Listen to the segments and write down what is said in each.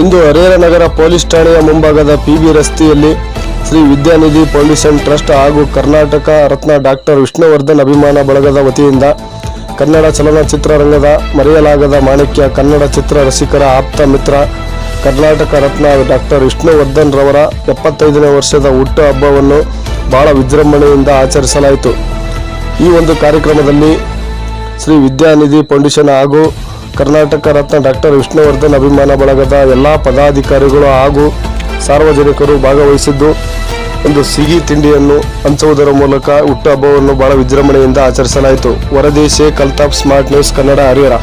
ಇಂದು ಹರಿಹರನಗರ police ಠಾಣೆಯ ಮುಂಭಾಗದ PB ರಸ್ತೆಯಲ್ಲಿ ಶ್ರೀ ವಿದ್ಯಾನಿಧಿ ಫೌಂಡೇಶನ್ ಟ್ರಸ್ಟ್ ಹಾಗೂ ಕರ್ನಾಟಕ ರತ್ನ ಡಾಕ್ಟರ್ ವಿಷ್ಣುವರ್ಧನ್ ಅಭಿಮಾನ ಬಳಗದ ವತಿಯಿಂದ ಕನ್ನಡ ಚಲನಚಿತ್ರರಂಗದ ಮರೆಯಲಾಗದ ಮಾಣಿಕ್ಯ ಕನ್ನಡ ಚಿತ್ರ ರಸಿಕರ ಆಪ್ತ ಮಿತ್ರ ಕರ್ನಾಟಕ ರತ್ನ ಡಾಕ್ಟರ್ ವಿಷ್ಣುವರ್ಧನ್ ರವರ ಎಪ್ಪತ್ತೈದನೇ ವರ್ಷದ ಹುಟ್ಟು ಹಬ್ಬವನ್ನು ಬಹಳ ವಿಜೃಂಭಣೆಯಿಂದ ಆಚರಿಸಲಾಯಿತು. ಈ ಒಂದು ಕಾರ್ಯಕ್ರಮದಲ್ಲಿ ಶ್ರೀ ವಿದ್ಯಾನಿಧಿ ಫೌಂಡೇಶನ್ ಹಾಗೂ ಕರ್ನಾಟಕ ರತ್ನ ಡಾಕ್ಟರ್ ವಿಷ್ಣುವರ್ಧನ್ ಅಭಿಮಾನ ಬಳಗದ ಎಲ್ಲ ಪದಾಧಿಕಾರಿಗಳು ಹಾಗೂ ಸಾರ್ವಜನಿಕರು ಭಾಗವಹಿಸಿದ್ದು ಒಂದು ಸಿಹಿ ತಿಂಡಿಯನ್ನು ಹಂಚುವುದರ ಮೂಲಕ ಹುಟ್ಟುಹಬ್ಬವನ್ನು ಬಹಳ ವಿಜೃಂಭಣೆಯಿಂದ ಆಚರಿಸಲಾಯಿತು. ವರದೇಶೆ ಕಲ್ತಾಪ್ ಸ್ಮಾರ್ಟ್ ನ್ಯೂಸ್, ಕನ್ನಡ ಹರಿಹರ.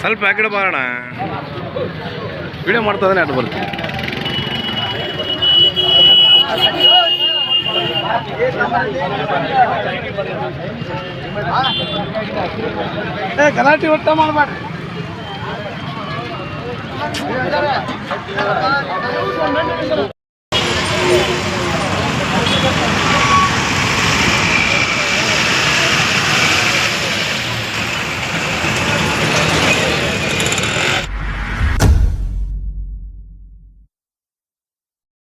ಸ್ವಲ್ಪ ಆ ಕಡೆ ಬಾರೋಣ. ವಿಡಿಯೋ ಮಾಡ್ತಾ ಇದ್ದಾನೆ ಅದು ಬರ್ತೀನಿ. ಗಲಾಟೆ ಒಟ್ಟ ಮಾಡಬೇಡ್ರಿ